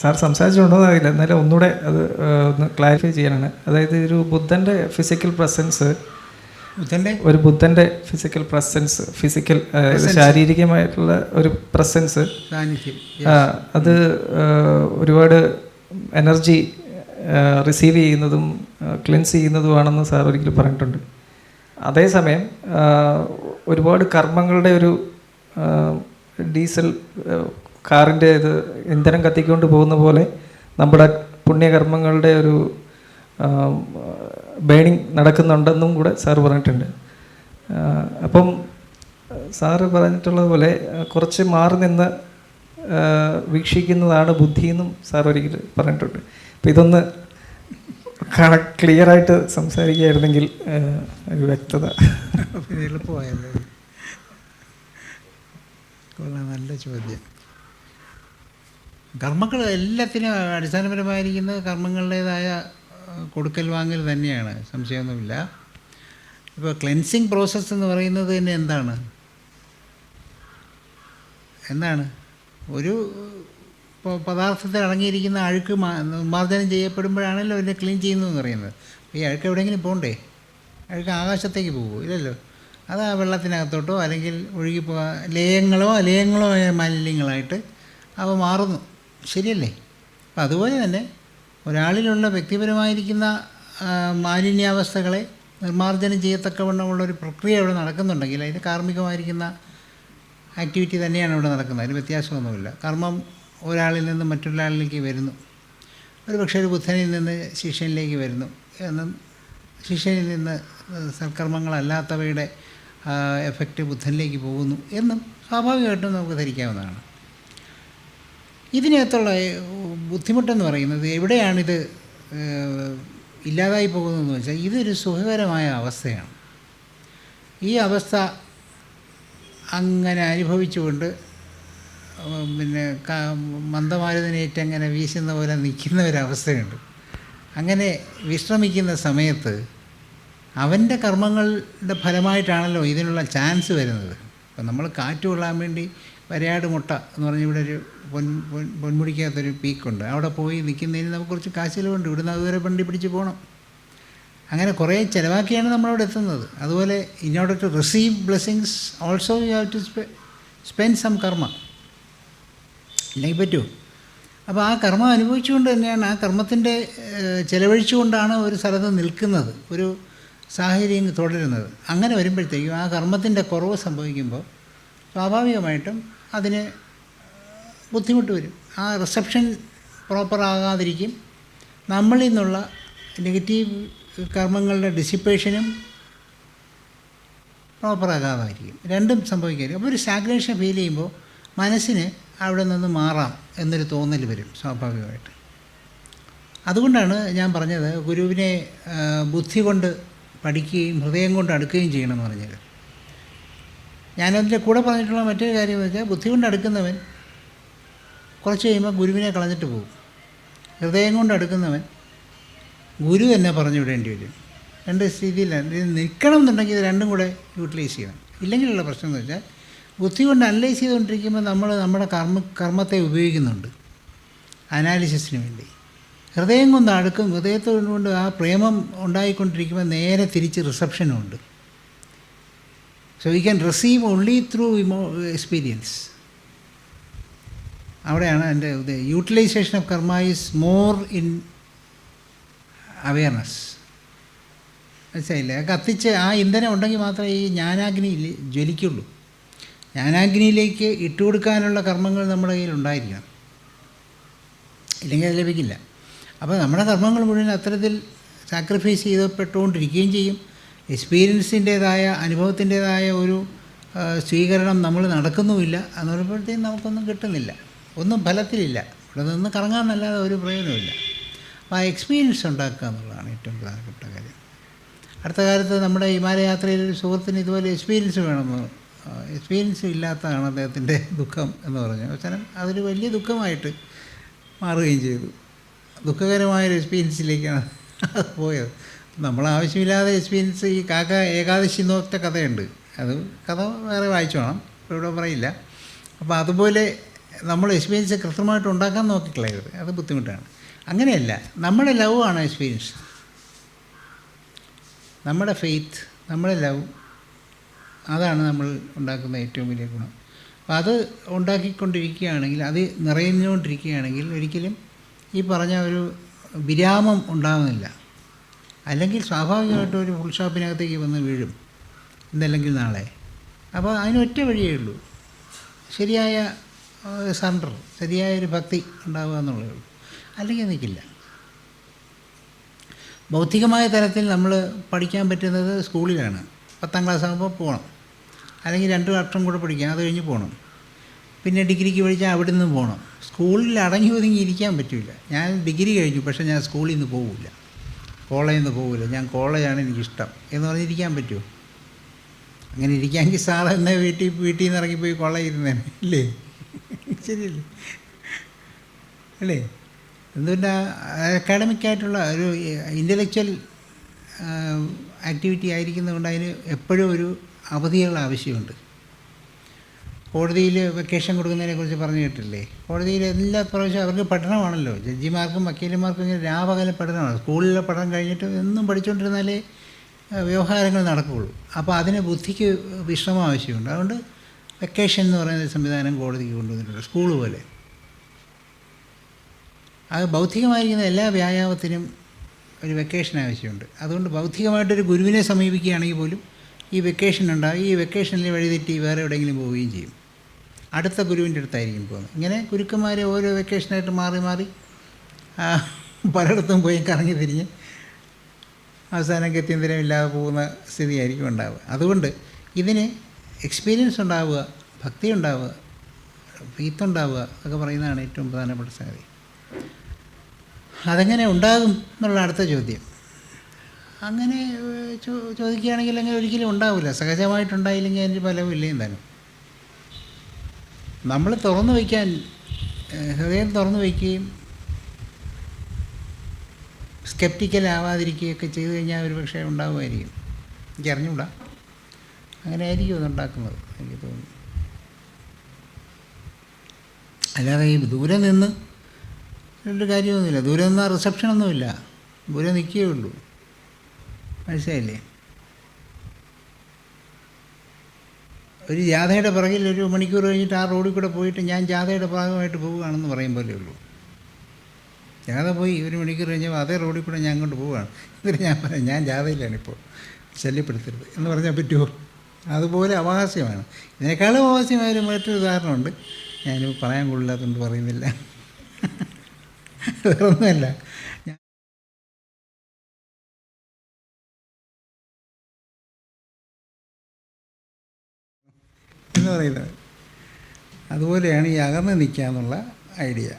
Sir സംസാരിച്ചുകൊണ്ടോ അറിയില്ല എന്നാലും ഒന്നുകൂടെ അത് ഒന്ന് ക്ലാരിഫൈ ചെയ്യാനാണ്. അതായത് ഒരു ബുദ്ധന്റെ ഫിസിക്കൽ പ്രസൻസ് ബുദ്ധന്റെ? ഒരു ബുദ്ധന്റെ ഫിസിക്കൽ പ്രസൻസ് ഫിസിക്കൽ ശാരീരികമായിട്ടുള്ള ഒരു പ്രസൻസ് അത് ഒരുപാട് എനർജി റിസീവ് ചെയ്യുന്നതും ക്ലിൻസ് ചെയ്യുന്നതുമാണെന്ന് സാർ ഒരിക്കലും പറഞ്ഞിട്ടുണ്ട്. അതേസമയം ഒരുപാട് കർമ്മങ്ങളുടെ ഒരു ഡീസൽ കാറിന്റെ ഇത് ഇന്ധനം കത്തിക്കൊണ്ട് പോകുന്ന പോലെ നമ്മുടെ പുണ്യകർമ്മങ്ങളുടെ ഒരു ബേണിങ് നടക്കുന്നുണ്ടെന്നും കൂടെ സാർ പറഞ്ഞിട്ടുണ്ട്. അപ്പം സാറ് പറഞ്ഞിട്ടുള്ളത് പോലെ കുറച്ച് മാറി നിന്ന് വീക്ഷിക്കുന്നതാണ് ബുദ്ധിയെന്നും സാർ ഒരിക്കൽ പറഞ്ഞിട്ടുണ്ട്. അപ്പം ഇതൊന്ന് ക്ലിയർ ആയിട്ട് സംസാരിക്കുകയായിരുന്നെങ്കിൽ ഒരു വ്യക്തത. എളുപ്പമായല്ലോ. നല്ല ചോദ്യം. കർമ്മങ്ങൾ എല്ലാത്തിനും അടിസ്ഥാനപരമായിരിക്കുന്നത് കർമ്മങ്ങളുടേതായ കൊടുക്കൽ വാങ്ങൽ തന്നെയാണ്. സംശയമൊന്നുമില്ല. ഇപ്പോൾ ക്ലെൻസിങ് പ്രോസസ്സ് എന്ന് പറയുന്നത് തന്നെ എന്താണ്? എന്താണ്? ഒരു ഇപ്പോൾ പദാർത്ഥത്തിൽ അടങ്ങിയിരിക്കുന്ന അഴുക്ക് നിർമ്മാർജനം ചെയ്യപ്പെടുമ്പോഴാണല്ലോ അതിനെ ക്ലീൻ ചെയ്യുന്നതെന്ന് പറയുന്നത്. ഈ അഴുക്ക് എവിടെയെങ്കിലും പോകണ്ടേ അഴുക്ക് ആകാശത്തേക്ക് പോകുമോ ഇല്ലല്ലോ. അത് ആ വെള്ളത്തിനകത്തോട്ടോ അല്ലെങ്കിൽ ഒഴുകിപ്പോ ലേയങ്ങളോ ലയങ്ങളോ ആയ മാലിന്യങ്ങളായിട്ട് അവ മാറുന്നു. ശരിയല്ലേ? അപ്പം അതുപോലെ തന്നെ ഒരാളിലുള്ള വ്യക്തിപരമായിരിക്കുന്ന മാലിന്യാവസ്ഥകളെ നിർമ്മാർജനം ചെയ്യത്തക്കവണ്ണമുള്ള ഒരു പ്രക്രിയ ഇവിടെ നടക്കുന്നുണ്ടെങ്കിൽ അതിന് കാർമ്മികമായിരിക്കുന്ന ആക്ടിവിറ്റി തന്നെയാണ് ഇവിടെ നടക്കുന്നത്. അതിന് വ്യത്യാസമൊന്നുമില്ല. കർമ്മം ഒരാളിൽ നിന്ന് മറ്റൊരാളിലേക്ക് വരുന്നു. ഒരു പക്ഷേ ഒരു ബുദ്ധനിൽ നിന്ന് ശിഷ്യനിലേക്ക് വരുന്നു. എന്നും ശിഷ്യനിൽ നിന്ന് സൽക്കർമ്മങ്ങളല്ലാത്തവയുടെ എഫക്റ്റ് ബുദ്ധനിലേക്ക് പോകുന്നു എന്നും സ്വാഭാവികമായിട്ടും നമുക്ക് ധരിക്കാവുന്നതാണ്. ഇതിനകത്തുള്ള ബുദ്ധിമുട്ടെന്ന് പറയുന്നത് എവിടെയാണിത് ഇല്ലാതായി പോകുന്നതെന്ന് വെച്ചാൽ ഇതൊരു സുഖകരമായ അവസ്ഥയാണ്. ഈ അവസ്ഥ അങ്ങനെ അനുഭവിച്ചുകൊണ്ട് പിന്നെ മന്ദമാരുതനേറ്റങ്ങനെ വീശുന്ന പോലെ നിൽക്കുന്ന ഒരവസ്ഥയുണ്ട് അങ്ങനെ വിശ്രമിക്കുന്ന സമയത്ത് അവന്റെ കർമ്മങ്ങളുടെ ഫലമായിട്ടാണല്ലോ ഇതിനുള്ള ചാൻസ് വരുന്നത്. അപ്പം നമ്മൾ കാറ്റ് കൊള്ളാൻ വേണ്ടി വരയാട് മുട്ട എന്ന് പറഞ്ഞ ഇവിടെ ഒരു പൊൻ പൊൻ പൊന്മുടിക്കകത്തൊരു പീക്കുണ്ട്. അവിടെ പോയി നിൽക്കുന്നതിന് നമുക്ക് കുറച്ച് കാശ് ചിലവുണ്ട് ഇവിടുന്ന് അതുവരെ വണ്ടി പിടിച്ച് പോകണം അങ്ങനെ കുറേ ചിലവാക്കിയാണ് നമ്മളവിടെ എത്തുന്നത്. അതുപോലെ in order to receive blessings also you have to spend some karma ഇല്ലെങ്കിൽ പറ്റുമോ അപ്പോൾ ആ കർമ്മം അനുഭവിച്ചുകൊണ്ട് തന്നെയാണ് ആ കർമ്മത്തിന്റെ ചിലവഴിച്ചുകൊണ്ടാണ് ഒരു സ്ഥലത്ത് നിൽക്കുന്നത്. ഒരു സാഹചര്യം തുടരുന്നത്. അങ്ങനെ വരുമ്പോഴത്തേക്കും ആ കർമ്മത്തിന്റെ കുറവ് സംഭവിക്കുമ്പോൾ സ്വാഭാവികമായിട്ടും അതിന് ബുദ്ധിമുട്ട് വരും. ആ റിസപ്ഷൻ പ്രോപ്പർ ആകാതിരിക്കും. നമ്മളിൽ നിന്നുള്ള നെഗറ്റീവ് കർമ്മങ്ങളുടെ ഡിസിപ്പേഷനും പ്രോപ്പറാകാതായിരിക്കും രണ്ടും സംഭവിക്കായിരിക്കും അപ്പോൾ ഒരു സ്റ്റാഗ്നേഷൻ ഫീൽ ചെയ്യുമ്പോൾ മനസ്സിന് അവിടെ നിന്ന് മാറാം എന്നൊരു തോന്നൽ വരും സ്വാഭാവികമായിട്ട്. അതുകൊണ്ടാണ് ഞാൻ പറഞ്ഞത് ഗുരുവിനെ ബുദ്ധി കൊണ്ട് പഠിക്കുകയും ഹൃദയം കൊണ്ട് അടുക്കുകയും ചെയ്യണമെന്ന് പറഞ്ഞത്. ഞാനതിന്റെ കൂടെ പറഞ്ഞിട്ടുള്ള മറ്റൊരു കാര്യം വെച്ചാൽ ബുദ്ധി കൊണ്ട് അടുക്കുന്നവൻ കുറച്ച് കഴിയുമ്പോൾ ഗുരുവിനെ കളഞ്ഞിട്ട് പോകും. ഹൃദയം കൊണ്ട് അടുക്കുന്നവൻ ഗുരു തന്നെ പറഞ്ഞു വിടേണ്ടി വരും. രണ്ട് സ്ഥിതിയിലാണ് ഇത് നിൽക്കണം എന്നുണ്ടെങ്കിൽ ഇത് രണ്ടും കൂടെ യൂട്ടിലൈസ് ചെയ്യണം. ഇല്ലെങ്കിലുള്ള പ്രശ്നം എന്ന് വെച്ചാൽ ബുദ്ധി കൊണ്ട് അനലൈസ് ചെയ്തുകൊണ്ടിരിക്കുമ്പോൾ നമ്മൾ നമ്മുടെ കർമ്മ കർമ്മത്തെ ഉപയോഗിക്കുന്നുണ്ട്. അനാലിസിസിന് വേണ്ടി. ഹൃദയം കൊണ്ട് അടുക്കും. ഹൃദയത്തോടുകൊണ്ട് ആ പ്രേമം ഉണ്ടായിക്കൊണ്ടിരിക്കുമ്പോൾ നേരെ തിരിച്ച് റിസപ്ഷനും ഉണ്ട്. So we can receive only through emo experience അവിടെയാണ് എന്റെ utilization of karma is more in awareness മനസ്സിലായില്ലേ? കത്തിച്ച് ആ ഇന്ധനം ഉണ്ടെങ്കിൽ മാത്രമേ ഈ ജ്ഞാനാഗ്നി ജ്വലിക്കുള്ളൂ. ജ്ഞാനാഗ്നിയിലേക്ക് ഇട്ടുകൊടുക്കാനുള്ള കർമ്മങ്ങൾ നമ്മുടെ കയ്യിൽ ഉണ്ടായിരിക്കണം. ഇല്ലെങ്കിൽ അത് ലഭിക്കില്ല. അപ്പോൾ നമ്മുടെ കർമ്മങ്ങൾ മുഴുവൻ അത്തരത്തിൽ സാക്രിഫൈസ് ചെയ്തപ്പെട്ടുകൊണ്ടിരിക്കുകയും ചെയ്യും. എക്സ്പീരിയൻസിന്റേതായ അനുഭവത്തിന്റേതായ ഒരു സ്വീകരണം നമ്മൾ നടക്കുന്നുമില്ല എന്ന് പറയുമ്പോഴത്തേക്കും നമുക്കൊന്നും കിട്ടുന്നില്ല. ഒന്നും ഫലത്തിലില്ല. ഇവിടെ നിന്ന് കറങ്ങാമെന്നല്ലാതെ ഒരു പ്രയോജനമില്ല അപ്പോൾ ആ എക്സ്പീരിയൻസ് ഉണ്ടാക്കുക എന്നുള്ളതാണ് ഏറ്റവും പ്രധാനപ്പെട്ട കാര്യം. അടുത്ത കാലത്ത് നമ്മുടെ ഹിമാലയാത്രയിൽ ഒരു സുഹൃത്തിന് ഇതുപോലെ എക്സ്പീരിയൻസ് വേണമെന്ന് എക്സ്പീരിയൻസ് ഇല്ലാത്തതാണ് അദ്ദേഹത്തിന്റെ ദുഃഖം എന്ന് പറഞ്ഞു. അവസാനം അതൊരു വലിയ ദുഃഖമായിട്ട് മാറുകയും ചെയ്തു. ദുഃഖകരമായൊരു എക്സ്പീരിയൻസിലേക്കാണ് പോയത്. നമ്മൾ ആവശ്യമില്ലാതെ എക്സ്പീരിയൻസ് ഈ കാക്ക ഏകാദശി എന്നൊക്കെ കഥയുണ്ട്. അത് കഥ വേറെ വായിച്ചു വേണം ഇവിടെ പറയില്ല. അപ്പോൾ അതുപോലെ നമ്മൾ എക്സ്പീരിയൻസ് കൃത്യമായിട്ട് ഉണ്ടാക്കാൻ നോക്കിക്കളയരുത് അത് ബുദ്ധിമുട്ടാണ്. അങ്ങനെയല്ല. നമ്മുടെ ലവ് ആണ് എക്സ്പീരിയൻസ്. നമ്മുടെ ഫെയ്ത്ത് നമ്മുടെ ലവ് അതാണ് നമ്മൾ ഉണ്ടാക്കുന്ന ഏറ്റവും വലിയ ഗുണം. അപ്പോൾ അത് ഉണ്ടാക്കിക്കൊണ്ടിരിക്കുകയാണെങ്കിൽ അത് നിറയുന്നുകൊണ്ടിരിക്കുകയാണെങ്കിൽ ഒരിക്കലും ഈ പറഞ്ഞ ഒരു വിരാമം ഉണ്ടാകുന്നില്ല അല്ലെങ്കിൽ സ്വാഭാവികമായിട്ടും ഒരു ഫുൾ ഷോപ്പിനകത്തേക്ക് വന്ന് വീഴും. ഇന്നല്ലെങ്കിൽ നാളെ. അപ്പോൾ അതിനൊറ്റ വഴിയേ ഉള്ളൂ. ശരിയായ സറണ്ടർ ശരിയായ ഒരു ഭക്തി ഉണ്ടാവുക എന്നുള്ളതേ ഉള്ളൂ. അല്ലെങ്കിൽ നിൽക്കില്ല ബൗദ്ധികമായ തലത്തിൽ നമ്മൾ പഠിക്കാൻ പറ്റുന്നത് സ്കൂളിലാണ്. പത്താം ക്ലാസ് ആകുമ്പോൾ പോകണം അല്ലെങ്കിൽ രണ്ട് വർഷം കൂടെ പഠിക്കാം അത് കഴിഞ്ഞ് പോകണം പിന്നെ ഡിഗ്രിക്ക് പഠിച്ചാൽ അവിടെ നിന്ന് പോകണം സ്കൂളിൽ അടങ്ങി ഒതുങ്ങി ഇരിക്കാൻ പറ്റില്ല ഞാൻ ഡിഗ്രി കഴിഞ്ഞു പക്ഷേ ഞാൻ സ്കൂളിൽ നിന്ന് പോകില്ല കോളേജിൽ നിന്ന് പോകില്ല ഞാൻ കോളേജാണ് എനിക്കിഷ്ടം. എന്ന് പറഞ്ഞിരിക്കാൻ പറ്റുമോ അങ്ങനെ ഇരിക്കാമെങ്കിൽ എന്നെ വീട്ടിൽ വീട്ടിൽ നിന്ന് ഇറങ്ങിപ്പോയി കോളേജിൽ ഇരുന്നേനെ. ഇല്ലേ? ശരിയല്ലേ? അല്ലേ? എന്തുകൊണ്ടാ അക്കാഡമിക്കായിട്ടുള്ള ഒരു ഇന്റലക്ച്വൽ ആക്ടിവിറ്റി ആയിരിക്കുന്നതുകൊണ്ട് അതിന് എപ്പോഴും ഒരു അവധികൾ ആവശ്യമുണ്ട്. കോടതിയിൽ വെക്കേഷൻ കൊടുക്കുന്നതിനെക്കുറിച്ച് പറഞ്ഞു കേട്ടില്ലേ? കോടതിയിൽ എല്ലാ പ്രാവശ്യം അവർക്ക് പഠനമാണല്ലോ. ജഡ്ജിമാർക്കും വക്കീലന്മാർക്കും ഇങ്ങനെ രാപകല പഠനമാണ്. സ്കൂളിലെ പഠനം കഴിഞ്ഞിട്ട് എന്നും പഠിച്ചുകൊണ്ടിരുന്നാലേ വ്യവഹാരങ്ങൾ നടക്കുകയുള്ളൂ അപ്പോൾ അതിന് ബുദ്ധിക്ക് വിശ്രമം ആവശ്യമുണ്ട്. അതുകൊണ്ട് വെക്കേഷൻ എന്ന് പറയുന്ന സംവിധാനം കോടതിക്ക് കൊണ്ടുവന്നിട്ടുണ്ട് സ്കൂൾ പോലെ. അത് ബൗദ്ധികമായിരിക്കുന്ന എല്ലാ വ്യായാമത്തിനും ഒരു വെക്കേഷൻ ആവശ്യമുണ്ട്. അതുകൊണ്ട് ബൗദ്ധികമായിട്ടൊരു ഗുരുവിനെ സമീപിക്കുകയാണെങ്കിൽ പോലും ഈ വെക്കേഷൻ ഉണ്ടാകും ഈ വെക്കേഷനിൽ വഴിതെറ്റി വേറെ എവിടെയെങ്കിലും പോവുകയും ചെയ്യും. അടുത്ത ഗുരുവിന്റെ അടുത്തായിരിക്കും പോകുന്നത്. ഇങ്ങനെ ഗുരുക്കന്മാർ ഓരോ വെക്കേഷനായിട്ട് മാറി മാറി പലയിടത്തും പോയി കറങ്ങി തിരിഞ്ഞ് അവസാനം ഗത്യന്തരം ഇല്ലാതെ പോകുന്ന സ്ഥിതിയായിരിക്കും ഉണ്ടാവുക. അതുകൊണ്ട് ഇതിന് എക്സ്പീരിയൻസ് ഉണ്ടാവുക ഭക്തി ഉണ്ടാവുക ഫീത്ത് ഉണ്ടാവുക ഒക്കെ പറയുന്നതാണ് ഏറ്റവും പ്രധാനപ്പെട്ട സംഗതി. അതെങ്ങനെ ഉണ്ടാകും എന്നുള്ള അടുത്ത ചോദ്യം. അങ്ങനെ ചോ ചോദിക്കുകയാണെങ്കിൽ അങ്ങനെ ഒരിക്കലും ഉണ്ടാവില്ല. സഹജമായിട്ടുണ്ടായില്ലെങ്കിൽ അതിന്റെ ഫലവും ഇല്ലയും തന്നെ. നമ്മൾ തുറന്നു വയ്ക്കാൻ ഹൃദയം തുറന്നു വയ്ക്കുകയും സ്കെപ്റ്റിക്കൽ ആവാതിരിക്കുകയൊക്കെ ചെയ്തു കഴിഞ്ഞാൽ ഒരു പക്ഷേ ഉണ്ടാവുമായിരിക്കും. എനിക്ക് അറിഞ്ഞൂടാ അങ്ങനെ ആയിരിക്കും അതുണ്ടാക്കുന്നത് എനിക്ക് തോന്നുന്നു. അല്ലാതെ ഈ ദൂരെ നിന്ന് ഒരു കാര്യമൊന്നുമില്ല. ദൂരെ നിന്നാൽ റിസപ്ഷനൊന്നുമില്ല ദൂരെ നിൽക്കുകയുള്ളൂ മനസ്സിലായില്ലേ? ഒരു ജാഥയുടെ പിറകിൽ ഒരു മണിക്കൂർ കഴിഞ്ഞിട്ട് ആ റോഡിൽ കൂടെ പോയിട്ട് ഞാൻ ജാഥയുടെ ഭാഗമായിട്ട് പോവുകയാണെന്ന് പറയും പോലെ ഉള്ളൂ ജാഥ പോയി ഒരു മണിക്കൂർ കഴിഞ്ഞപ്പോൾ അതേ റോഡിൽ കൂടെ ഞാൻ അങ്ങോട്ട് പോവുകയാണ്. എന്നിട്ട് ഞാൻ പറയാം ഞാൻ ജാഥയിലാണ് ഇപ്പോൾ ശല്യപ്പെടുത്തരുത് എന്ന് പറഞ്ഞാൽ പറ്റുമോ? അതുപോലെ അവകാശമാണ് ഇതിനേക്കാളും അപഹാസ്യമായ ഒരു മറ്റൊരു ഉദാഹരണമുണ്ട്. ഞാനിപ്പോൾ പറയാൻ കൊള്ളില്ലാത്തതുകൊണ്ട് പറയുന്നില്ല. വേറൊന്നുമല്ല. എന്ന് പറയുന്നത്. അതുപോലെയാണ് ഈ അകന്ന് നിൽക്കുക എന്നുള്ള ഐഡിയ.